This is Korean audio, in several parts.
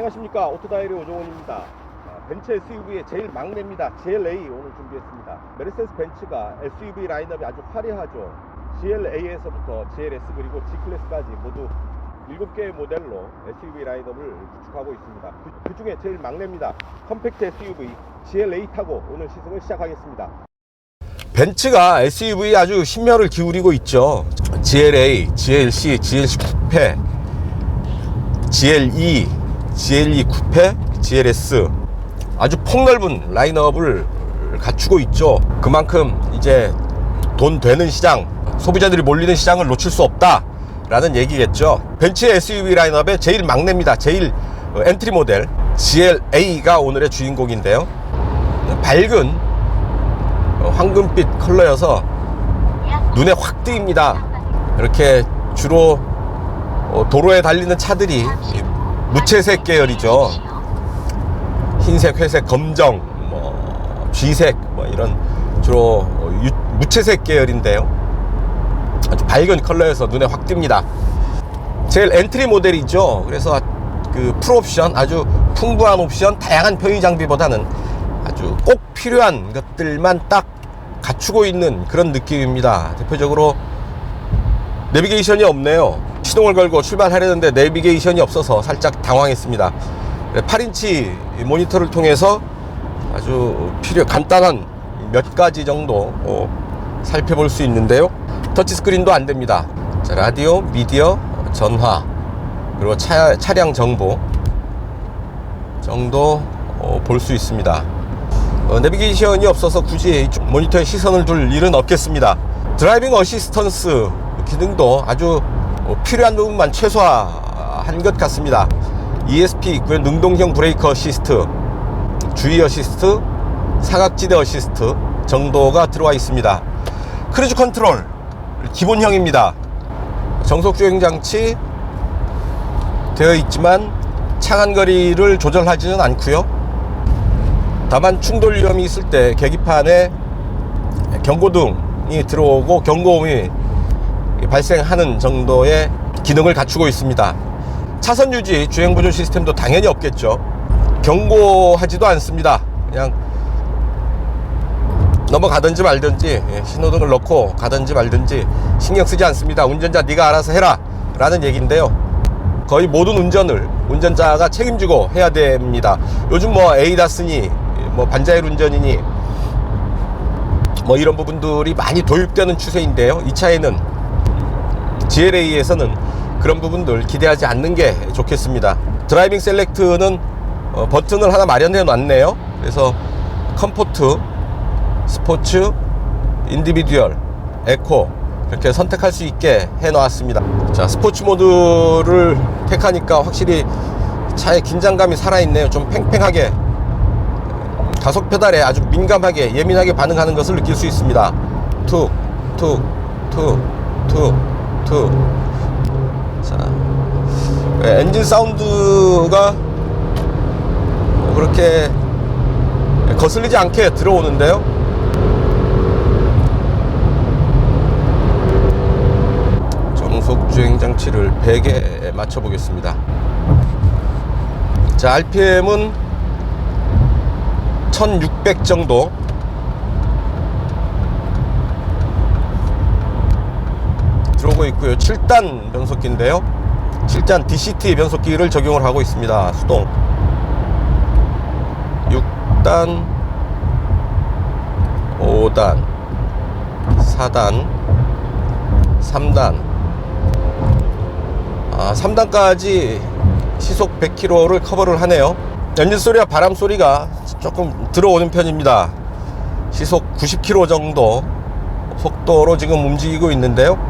안녕하십니까. 오토다이리 오종원입니다. 아, 벤츠 SUV의 제일 막내입니다. GLA 오늘 준비했습니다. 메르세데스 벤츠가 SUV 라인업이 아주 화려하죠. GLA에서부터 GLS 그리고 G클래스까지 모두 7개의 모델로 SUV 라인업을 구축하고 있습니다. 그, 그 중에 제일 막내입니다. 컴팩트 SUV GLA 타고 오늘 시승을 시작하겠습니다. 벤츠가 SUV에 아주 신명을 기울이고 있죠. GLA, GLC, GLC 쿠페 GLE, GLE 쿠페, GLS 아주 폭넓은 라인업을 갖추고 있죠. 그만큼 이제 돈 되는 시장, 소비자들이 몰리는 시장을 놓칠 수 없다 라는 얘기겠죠. 벤츠의 SUV 라인업의 제일 막내입니다. 제일 어, 엔트리 모델 GLA가 오늘의 주인공인데요. 밝은 어, 황금빛 컬러여서 눈에 확 띄입니다. 이렇게 주로 어, 도로에 달리는 차들이 무채색 계열이죠. 흰색, 회색, 검정, 뭐 쥐색, 뭐 이런 주로 어, 유- 무채색 계열인데요. 아주 밝은 컬러여서 눈에 확 띕니다. 제일 엔트리 모델이죠. 그래서 그 풀옵션 아주 풍부한 옵션, 다양한 편의 장비보다는 아주 꼭 필요한 것들만 딱 갖추고 있는 그런 느낌입니다. 대표적으로 내비게이션이 없네요. 시동을 걸고 출발하려는데 내비게이션이 없어서 살짝 당황했습니다. 8인치 모니터를 통해서 아주 필요 간단한 몇 가지 정도 어, 살펴볼 수 있는데요. 터치 스크린도 안 됩니다. 자, 라디오, 미디어, 전화, 그리고 차, 차량 정보 정도 볼 수 있습니다. 어, 내비게이션이 없어서 굳이 모니터에 시선을 둘 일은 없겠습니다. 드라이빙 어시스턴스 기능도 아주 어, 필요한 부분만 최소화한 것 같습니다. ESP 있고요. 능동형 브레이크 어시스트, 주의 어시스트, 사각지대 어시스트 정도가 들어와 있습니다. 크루즈 컨트롤 기본형입니다. 정속 주행 장치 되어 있지만 차간 거리를 조절하지는 않고요. 다만 충돌 위험이 있을 때 계기판에 경고등이 들어오고 경고음이 발생하는 정도의 기능을 갖추고 있습니다. 차선 유지, 주행 보조 시스템도 당연히 없겠죠. 경고하지도 않습니다. 그냥 넘어가든지 말든지 예, 신호등을 넣고 가든지 말든지 신경 쓰지 않습니다. 운전자 네가 알아서 해라 라는 얘기인데요. 거의 모든 운전을 운전자가 책임지고 해야 됩니다. 요즘 뭐 에이다스니 뭐 반자율 운전이니 뭐 이런 부분들이 많이 도입되는 추세인데요. 이 차에는 GLA에서는 그런 부분들 기대하지 않는 게 좋겠습니다. 드라이빙 셀렉트는 어, 버튼을 하나 마련해 놨네요. 그래서 컴포트, 스포츠, 인디비듀얼, 에코 이렇게 선택할 수 있게 해 놨습니다. 자, 스포츠 모드를 택하니까 확실히 차의 긴장감이 살아있네요. 좀 팽팽하게 가속 페달에 아주 민감하게 예민하게 반응하는 것을 느낄 수 있습니다. 툭, 툭, 툭, 툭, 툭. 자, 예, 엔진 사운드가 그렇게 거슬리지 않게 들어오는데요. 정속 주행 장치를 100에 맞춰 보겠습니다. 자, RPM은 1600 정도 들어오고 있고요. 7단 변속기인데요. 7단 DCT 변속기를 적용을 하고 있습니다. 수동 6단 5단 4단 3단 아, 3단까지 시속 100km를 커버를 하네요. 엔진 소리와 바람 소리가 조금 들어오는 편입니다. 시속 90km 정도 속도로 지금 움직이고 있는데요.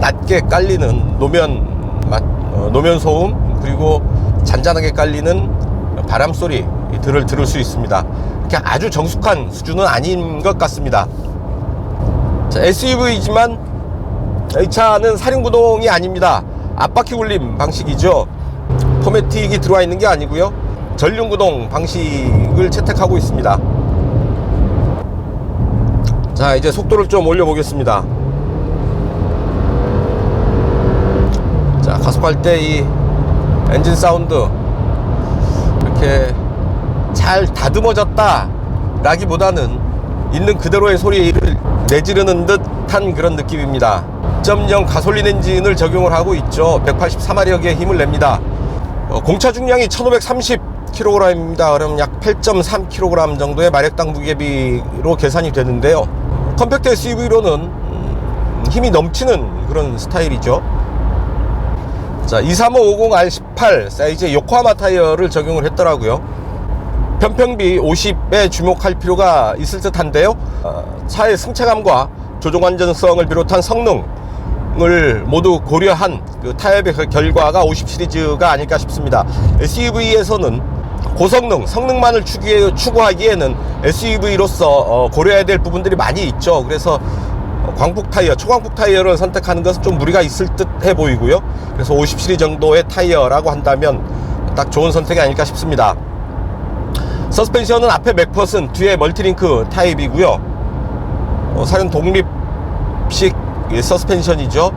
어, 낮게 깔리는 노면 맛- 어, 노면 소음 그리고 잔잔하게 깔리는 바람 소리 들을 들을 수 있습니다. 이렇게 아주 정숙한 수준은 아닌 것 같습니다. 자, SUV지만 이 차는 사륜구동이 아닙니다. 앞바퀴 굴림 방식이죠. 포매틱이 들어와 있는 게 아니고요. 전륜구동 방식을 채택하고 있습니다. 자, 이제 속도를 좀 올려보겠습니다. 자, 가속할 때 이 엔진 사운드 이렇게 잘 다듬어졌다 라기보다는 있는 그대로의 소리를 내지르는 듯한 그런 느낌입니다. 1.0 가솔린 엔진을 적용을 하고 있죠. 183마력의 힘을 냅니다. 어, 공차 중량이 1530kg입니다. 그럼 약 8.3kg 정도의 마력당 무게비로 계산이 되는데요. 컴팩트 SUV로는 힘이 넘치는 그런 스타일이죠 자 23550R18 사이즈의 요코하마 타이어를 적용을 했더라고요. 편평비 50에 주목할 필요가 있을 듯한데요. 어, 차의 승차감과 조종 안전성을 비롯한 성능을 모두 고려한 그 타협의 그 결과가 50 시리즈가 아닐까 싶습니다. SUV에서는 고성능, 성능만을 추구하기에는 SUV로서 어, 고려해야 될 부분들이 많이 있죠. 그래서 어, 광폭 타이어, 초광폭 타이어를 선택하는 것은 좀 무리가 있을 듯해 보이고요. 그래서 50 시리 정도의 타이어라고 한다면 딱 좋은 선택이 아닐까 싶습니다. 서스펜션은 앞에 맥퍼슨, 뒤에 멀티링크 타입이고요. 어, 사륜 독립식 예, 서스펜션이죠.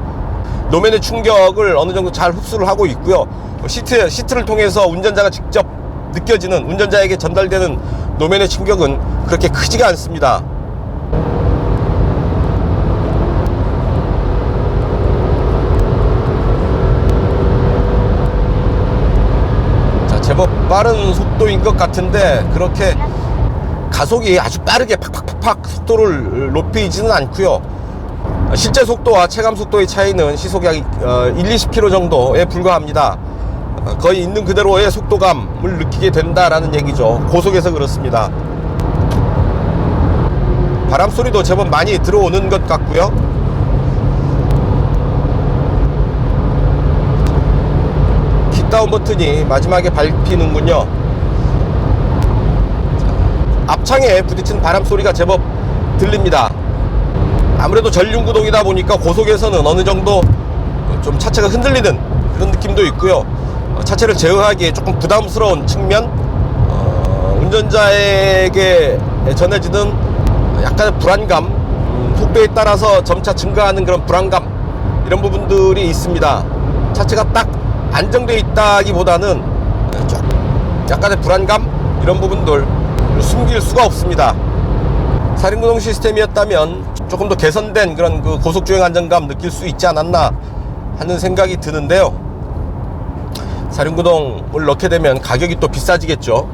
노면의 충격을 어느 정도 잘 흡수를 하고 있고요. 어, 시트, 시트를 통해서 운전자가 직접 느껴지는 운전자에게 전달되는 노면의 충격은 그렇게 크지가 않습니다. 자, 제법 빠른 속도인 것 같은데 그렇게 가속이 아주 빠르게 팍팍팍팍 속도를 높이지는 않고요. 실제 속도와 체감 속도의 차이는 시속 약 1, 20km 정도에 불과합니다. 어, 거의 있는 그대로의 속도감을 느끼게 된다라는 얘기죠. 고속에서 그렇습니다. 바람 소리도 제법 많이 들어오는 것 같고요. 킥다운 버튼이 마지막에 밟히는군요. 자, 앞창에 부딪힌 바람 소리가 제법 들립니다. 아무래도 전륜구동이다 보니까 고속에서는 어느 정도 좀 차체가 흔들리는 그런 느낌도 있고요. 어, 차체를 제어하기에 조금 부담스러운 측면, 어, 운전자에게 전해지는 약간의 불안감, 음, 속도에 따라서 점차 증가하는 그런 불안감 이런 부분들이 있습니다. 차체가 딱 안정돼 있다기보다는 좀 약간의 불안감 이런 부분들 숨길 수가 없습니다. 사륜구동 시스템이었다면 조금 더 개선된 그런 그 고속주행 안정감 느낄 수 있지 않았나 하는 생각이 드는데요. 사륜구동을 넣게 되면 가격이 또 비싸지겠죠.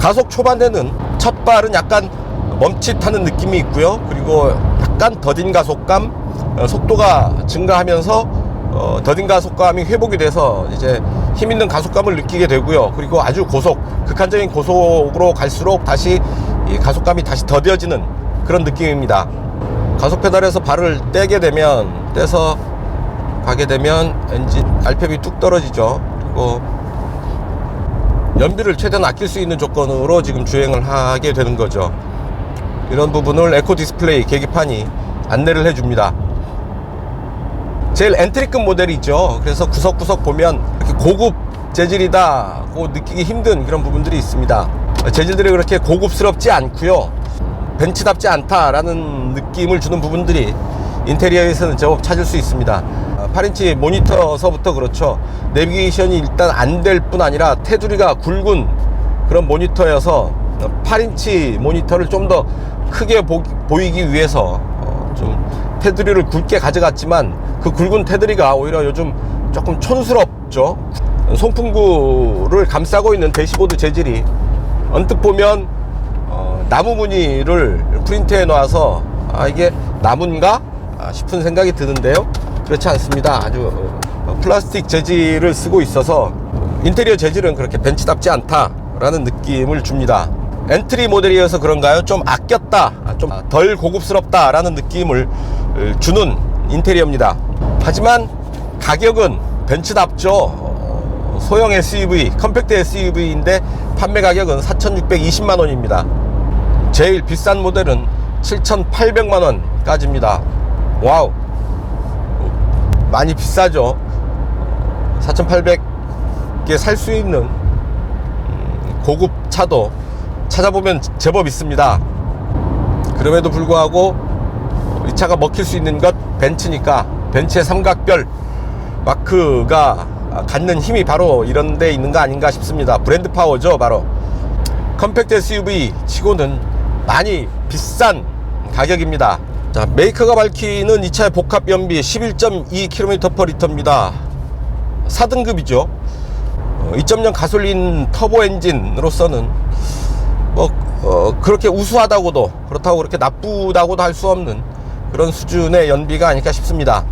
가속 초반에는 첫 발은 약간 멈칫하는 느낌이 있고요. 그리고 약간 더딘 가속감, 어, 속도가 증가하면서 어, 더딘 가 속감이 회복이 돼서 이제 힘 있는 가속감을 느끼게 되고요. 그리고 아주 고속, 극한적인 고속으로 갈수록 다시 이 가속감이 다시 더뎌지는 그런 느낌입니다. 가속 페달에서 발을 떼게 되면 떼서 가게 되면 엔진 RPM이 뚝 떨어지죠. 그리고 연비를 최대한 아낄 수 있는 조건으로 지금 주행을 하게 되는 거죠. 이런 부분을 에코 디스플레이 계기판이 안내를 해줍니다. 제일 엔트리급 모델이죠. 그래서 구석구석 보면 이렇게 고급 재질이다고 느끼기 힘든 그런 부분들이 있습니다. 재질들이 그렇게 고급스럽지 않고요. 벤츠답지 않다라는 느낌을 주는 부분들이 인테리어에서는 제법 찾을 수 있습니다. 8인치 모니터서부터 그렇죠. 내비게이션이 일단 안 될 뿐 아니라 테두리가 굵은 그런 모니터여서 8인치 모니터를 좀 더 크게 보, 이기 위해서 어, 좀 테두리를 굵게 가져갔지만 그 굵은 테두리가 오히려 요즘 조금 촌스럽죠. 송풍구를 감싸고 있는 대시보드 재질이 언뜻 보면 어, 나무 무늬를 프린트해 놔서 아 이게 나무인가 아, 싶은 생각이 드는데요. 그렇지 않습니다. 아주 어, 플라스틱 재질을 쓰고 있어서 인테리어 재질은 그렇게 벤츠답지 않다라는 느낌을 줍니다. 엔트리 모델이어서 그런가요? 좀 아꼈다, 좀 덜 고급스럽다라는 느낌을 주는 인테리어입니다. 하지만 가격은 벤츠답죠. 어, 소형 SUV, 컴팩트 SUV인데 판매 가격은 4,620만 원입니다. 제일 비싼 모델은 7,800만 원까지입니다. 와우. 많이 비싸죠. 4,800개 살 수 있는 음, 고급 차도 찾아보면 제법 있습니다. 그럼에도 불구하고 이 차가 먹힐 수 있는 것 벤츠니까 벤츠의 삼각별 마크가 갖는 힘이 바로 이런 데 있는 거 아닌가 싶습니다. 브랜드 파워죠, 바로. 컴팩트 SUV 치고는 많이 비싼 가격입니다. 자, 메이커가 밝히는 이 차의 복합 연비 11.2km/L입니다. 4등급이죠. 2.0 가솔린 터보 엔진으로서는 뭐 어, 그렇게 우수하다고도 그렇다고 그렇게 나쁘다고도 할 수 없는 그런 수준의 연비가 아닐까 싶습니다.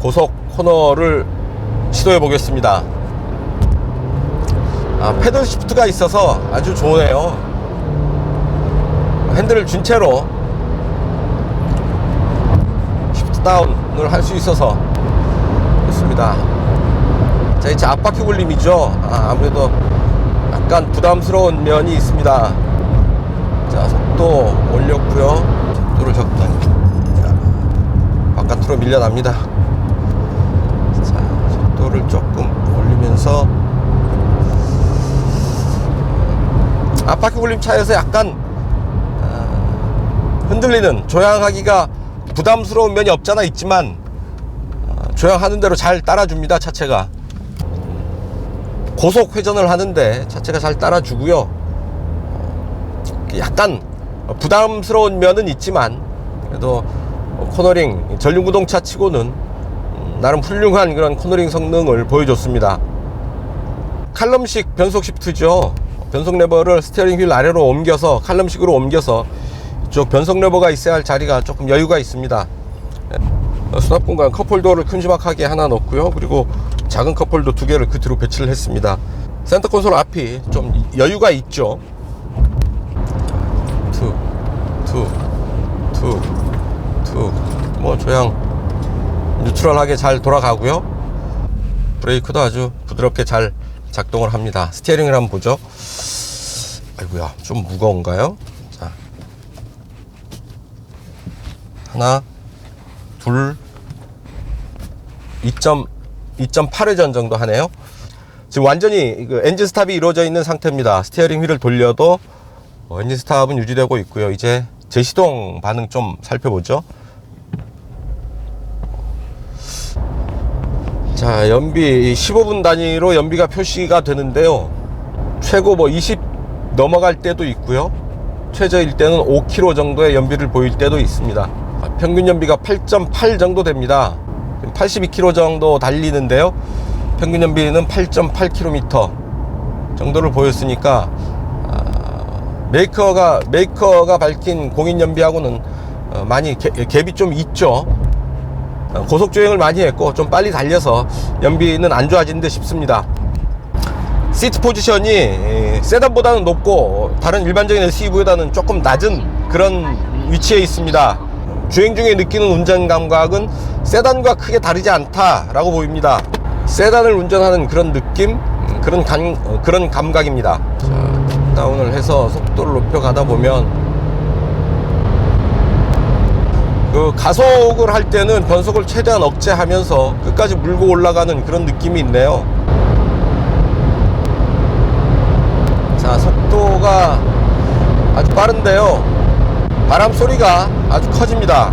고속 코너를 시도해 보겠습니다. 아, 패들 시프트가 있어서 아주 좋네요. 핸들을 준 채로 시프트 다운을 할 수 있어서 좋습니다. 자, 이제 앞바퀴 굴림이죠. 아, 아무래도 약간 부담스러운 면이 있습니다. 자, 속도 올렸고요. 속도를 적당히. 자, 바깥으로 밀려납니다. 자, 속도를 조금 올리면서 앞바퀴 굴림 차에서 약간 아, 흔들리는 조향하기가 부담스러운 면이 없잖아 있지만 아, 조향하는 대로 잘 따라줍니다 차체가 고속 회전을 하는데 차체가 잘 따라주고요 어, 약간 부담스러운 면은 있지만 그래도 코너링 전륜구동차 치고는 음, 나름 훌륭한 그런 코너링 성능을 보여줬습니다. 칼럼식 변속 시프트죠. 변속 레버를 스티어링 휠 아래로 옮겨서 칼럼식으로 옮겨서 이쪽 변속 레버가 있어야 할 자리가 조금 여유가 있습니다. 어, 수납 공간 컵홀더를 큼지막하게 하나 넣고요. 그리고 작은 컵홀더 두 개를 그 뒤로 배치를 했습니다. 센터 콘솔 앞이 좀 여유가 있죠. 투, 투, 투, 투. 뭐 조향 뉴트럴하게 잘 돌아가고요. 브레이크도 아주 부드럽게 잘 작동을 합니다. 스티어링을 한번 보죠. 아이고야 좀 무거운가요? 자. 하나 둘. 2.8회전 정도 하네요. 지금 완전히 그 엔진 스탑이 이루어져 있는 상태입니다. 스티어링 휠을 돌려도 어, 엔진 스탑은 유지되고 있고요. 이제 제시동 반응 좀 살펴보죠. 자 연비 15분 단위로 연비가 표시가 되는데요. 최고 뭐 20 넘어갈 때도 있고요. 최저일 때는 5km 정도의 연비를 보일 때도 있습니다. 아, 평균 연비가 8.8 정도 됩니다. 82km 정도 달리는데요. 평균 연비는 8.8km 정도를 보였으니까 아, 메이커가 메이커가 밝힌 공인 연비하고는 어, 많이 개, 갭이 좀 있죠. 어, 고속 주행을 많이 했고 좀 빨리 달려서 연비는 안 좋아진 듯 싶습니다. 시트 포지션이 에, 세단보다는 높고 다른 일반적인 SUV보다는 조금 낮은 그런 위치에 있습니다. 주행 중에 느끼는 운전 감각은 세단과 크게 다르지 않다라고 보입니다. 세단을 운전하는 그런 느낌 음, 그런 감, 어, 그런 감각입니다. 자, 다운을 해서 속도를 높여 가다 보면 그 가속을 할 때는 변속을 최대한 억제하면서 끝까지 물고 올라가는 그런 느낌이 있네요. 자, 속도가 아주 빠른데요. 바람 소리가 아주 커집니다.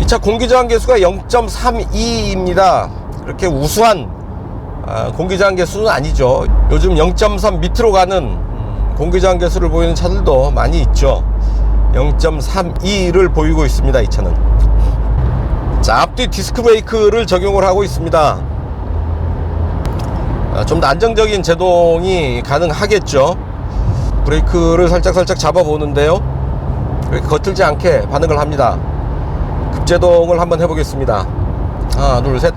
이 차 공기저항 계수가 0.32입니다. 그렇게 우수한 아, 공기저항 계수는 아니죠. 요즘 0.3 밑으로 가는 음, 공기저항 계수를 보이는 차들도 많이 있죠. 0.32를 보이고 있습니다. 이 차는. 자, 앞뒤 디스크 브레이크를 적용을 하고 있습니다. 아, 좀더 안정적인 제동이 가능하겠죠. 브레이크를 살짝살짝 잡아보는데요. 이렇게 거틀지 않게 반응을 합니다. 급제동을 한번 해보겠습니다. 하나, 둘, 셋.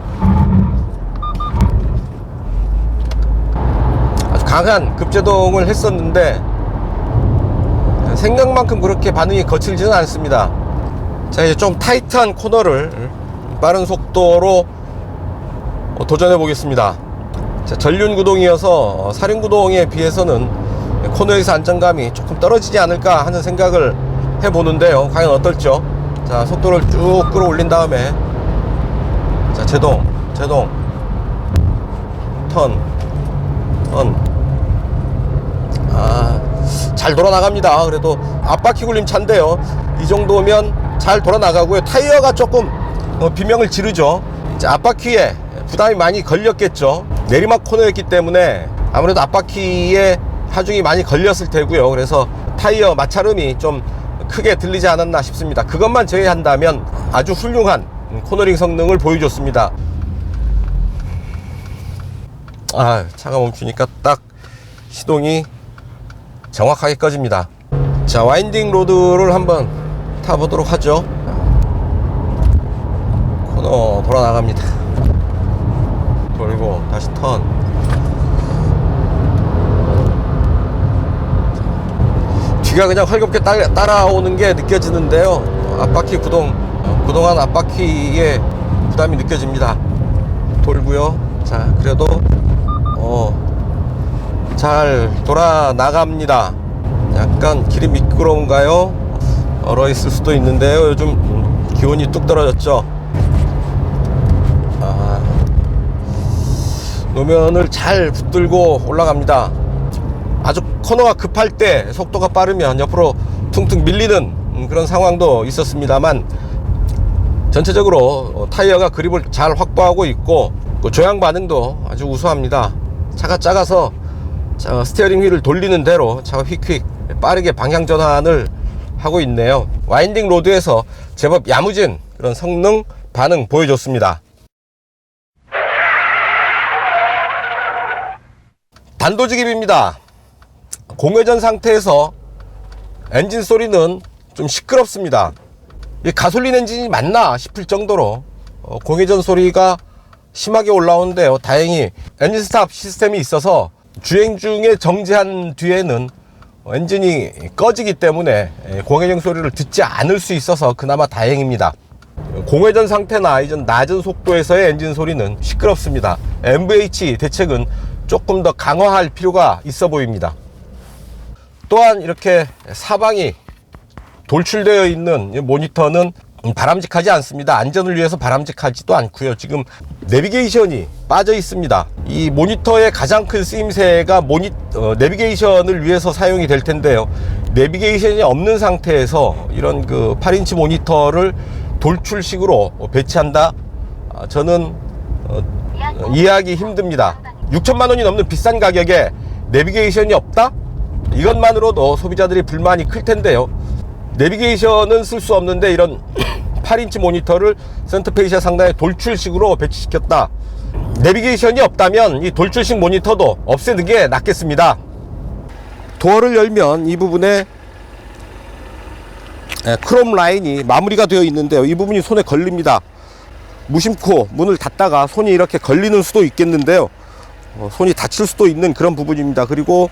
아주 강한 급제동을 했었는데 생각만큼 그렇게 반응이 거칠지는 않습니다. 자, 이제 좀 타이트한 코너를 빠른 속도로 도전해 보겠습니다. 자, 전륜 구동이어서 사륜 구동에 비해서는 코너에서 안정감이 조금 떨어지지 않을까 하는 생각을 해 보는데요. 과연 어떨죠? 자, 속도를 쭉 끌어올린 다음에 자, 제동, 제동, 턴, 턴. 아, 잘 돌아 나갑니다. 그래도 앞바퀴 굴림 차인데요. 이 정도면 잘 돌아 나가고요. 타이어가 조금 어, 비명을 지르죠. 이제 앞바퀴에 부담이 많이 걸렸겠죠. 내리막 코너였기 때문에 아무래도 앞바퀴에 하중이 많이 걸렸을 테고요. 그래서 타이어 마찰음이 좀 크게 들리지 않았나 싶습니다. 그것만 제외한다면 아주 훌륭한 코너링 성능을 보여줬습니다. 아, 차가 멈추니까 딱 시동이 정확하게 꺼집니다. 자, 와인딩 로드를 한번 타보도록 하죠. 코너 돌아 나갑니다. 돌고 다시 턴. 뒤가 그냥 따, 따라오는 게 느껴지는데요. 앞바퀴 구동, 그동안 앞바퀴에 부담이 느껴집니다. 돌고요. 자, 그래도 어, 잘 돌아 나갑니다. 약간 길이 미끄러운가요? 얼어 있을 수도 있는데요. 요즘 음, 기온이 뚝 떨어졌죠. 아, 노면을 잘 붙들고 올라갑니다. 아주 코너가 급할 때 속도가 빠르면 옆으로 퉁퉁 밀리는 음, 그런 상황도 있었습니다만 전체적으로 어, 타이어가 그립을 잘 확보하고 있고 그 조향 반응도 아주 우수합니다. 차가 작아서 자, 스티어링 휠을 돌리는 대로 차가 휙휙 빠르게 방향 전환을 하고 있네요. 와인딩 로드에서 제법 야무진 그런 성능 반응 보여줬습니다. 단도직입입니다. 공회전 상태에서 엔진 소리는 좀 시끄럽습니다. 이 가솔린 엔진이 맞나 싶을 정도로 어, 공회전 소리가 심하게 올라오는데요. 다행히 엔진 스탑 시스템이 있어서 주행 중에 정지한 뒤에는 엔진이 꺼지기 때문에 예, 공회전 소리를 듣지 않을 수 있어서 그나마 다행입니다. 공회전 상태나 이전 낮은 속도에서의 엔진 소리는 시끄럽습니다. MVH 대책은 조금 더 강화할 필요가 있어 보입니다. 또한 이렇게 사방이 돌출되어 있는 이 모니터는 바람직하지 않습니다. 안전을 위해서 바람직하지도 않고요. 지금 내비게이션이 빠져 있습니다. 이 모니터의 가장 큰 쓰임새가 모니, 어, 내비게이션을 위해서 사용이 될 텐데요. 내비게이션이 없는 상태에서 이런 그 8인치 모니터를 돌출식으로 배치한다? 아, 저는 어, 이해하기 힘듭니다. 6천만 원이 넘는 비싼 가격에 내비게이션이 없다? 이것만으로도 소비자들이 불만이 클 텐데요. 내비게이션은 쓸 수 없는데 이런 8인치 모니터를 센터페이시아 상단에 돌출식으로 배치시켰다. 내비게이션이 없다면 이 돌출식 모니터도 없애는 게 낫겠습니다. 도어를 열면 이 부분에 예, 크롬 라인이 마무리가 되어 있는데요. 이 부분이 손에 걸립니다. 무심코 문을 닫다가 손이 이렇게 걸리는 수도 있겠는데요. 어, 손이 다칠 수도 있는 그런 부분입니다. 그리고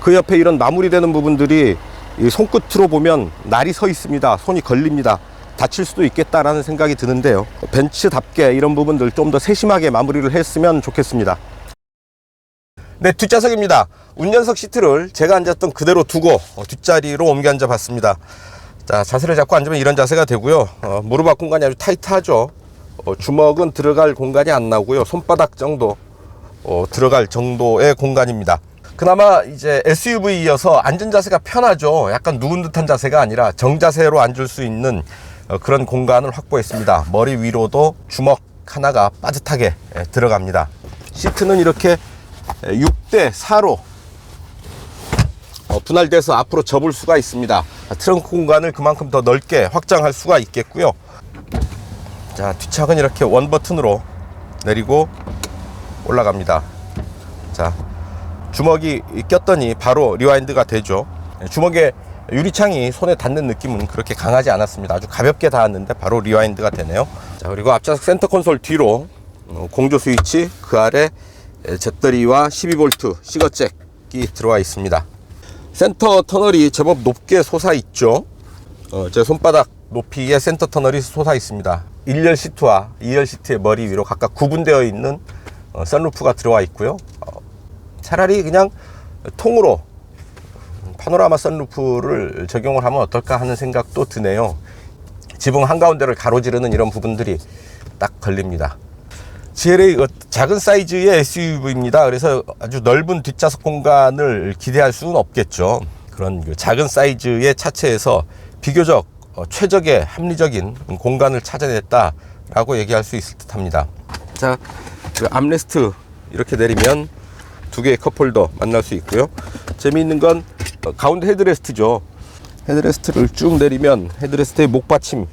그 옆에 이런 마무리되는 부분들이 이 손끝으로 보면 날이 서 있습니다. 손이 걸립니다. 다칠 수도 있겠다라는 생각이 드는데요. 벤츠답게 이런 부분들 좀 더 세심하게 마무리를 했으면 좋겠습니다. 네, 뒷좌석입니다. 운전석 시트를 제가 앉았던 그대로 두고 어, 뒷자리로 옮겨 앉아 봤습니다. 자, 자세를 잡고 앉으면 이런 자세가 되고요. 어, 무릎 앞 공간이 아주 타이트하죠. 어, 주먹은 들어갈 공간이 안 나오고요. 손바닥 정도 어, 들어갈 정도의 공간입니다. 그나마 이제 SUV이어서 앉은 자세가 편하죠. 약간 누운 듯한 자세가 아니라 정자세로 앉을 수 있는 어, 그런 공간을 확보했습니다. 머리 위로도 주먹 하나가 빠듯하게 예, 들어갑니다. 시트는 이렇게 6대 4로 어, 분할돼서 앞으로 접을 수가 있습니다. 트렁크 공간을 그만큼 더 넓게 확장할 수가 있겠고요. 자, 뒷창은 이렇게 원 버튼으로 내리고 올라갑니다. 자, 주먹이 꼈더니 바로 리와인드가 되죠. 주먹에 유리창이 손에 닿는 느낌은 그렇게 강하지 않았습니다. 아주 가볍게 닿았는데 바로 리와인드가 되네요. 자, 그리고 앞좌석 센터 콘솔 뒤로 어, 공조 스위치 그 아래 잿더리와 12V 시거잭이 들어와 있습니다. 센터 터널이 제법 높게 솟아 있죠. 어, 제 손바닥 높이의 센터 터널이 솟아 있습니다. 1열 시트와 2열 시트의 머리 위로 각각 구분되어 있는 어, 선루프가 들어와 있고요. 어, 차라리 그냥 통으로 파노라마 선루프를 적용을 하면 어떨까 하는 생각도 드네요. 지붕 한가운데를 가로지르는 이런 부분들이 딱 걸립니다. GLA 어, 작은 사이즈의 SUV입니다. 그래서 아주 넓은 뒷좌석 공간을 기대할 수는 없겠죠. 그런 그 작은 사이즈의 차체에서 비교적 어, 최적의 합리적인 공간을 찾아냈다라고 얘기할 수 있을 듯합니다. 자, 그 암레스트 이렇게 내리면 두 개의 컵홀더 만날 수 있고요. 재미있는 건 어, 가운데 헤드레스트죠. 헤드레스트를 쭉 내리면 헤드레스트의 목받침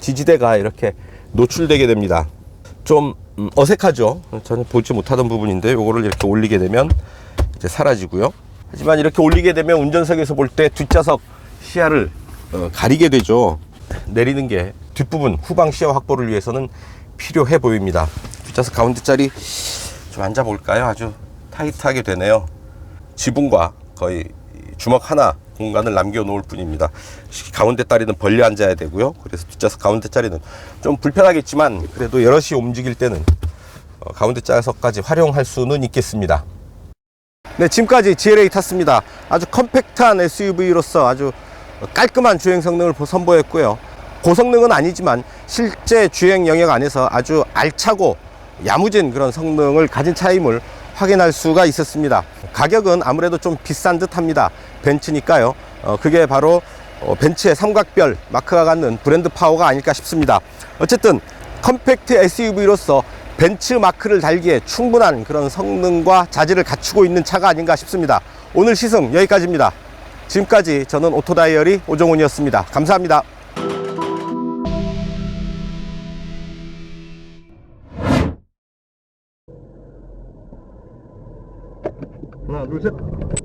지지대가 이렇게 노출되게 됩니다. 좀 음, 어색하죠. 저는 보지 못하던 부분인데 요거를 이렇게 올리게 되면 이제 사라지고요. 하지만 이렇게 올리게 되면 운전석에서 볼 때 뒷좌석 시야를 어, 가리게 되죠. 내리는 게 뒷부분 후방 시야 확보를 위해서는 필요해 보입니다. 뒷좌석 가운데 자리 좀 앉아 볼까요? 아주 타이트하게 되네요. 지붕과 거의 주먹 하나 공간을 남겨 놓을 뿐입니다. 가운데 다리는 벌려 앉아야 되고요. 그래서 뒷좌석 가운데 자리는 좀 불편하겠지만 그래도 여럿이 움직일 때는 어, 가운데 좌석까지 활용할 수는 있겠습니다. 네, 지금까지 GLA 탔습니다. 아주 컴팩트한 SUV로서 아주 깔끔한 주행 성능을 선보였고요. 고성능은 아니지만 실제 주행 영역 안에서 아주 알차고 야무진 그런 성능을 가진 차임을 확인할 수가 있었습니다. 가격은 아무래도 좀 비싼 듯 합니다. 벤츠니까요. 어, 그게 바로 어, 벤츠의 삼각별 마크가 갖는 브랜드 파워가 아닐까 싶습니다. 어쨌든 컴팩트 SUV로서 벤츠 마크를 달기에 충분한 그런 성능과 자질을 갖추고 있는 차가 아닌가 싶습니다. 오늘 시승 여기까지입니다. 지금까지 저는 오토다이어리 오종훈이었습니다. 감사합니다. 하나, 둘, 셋.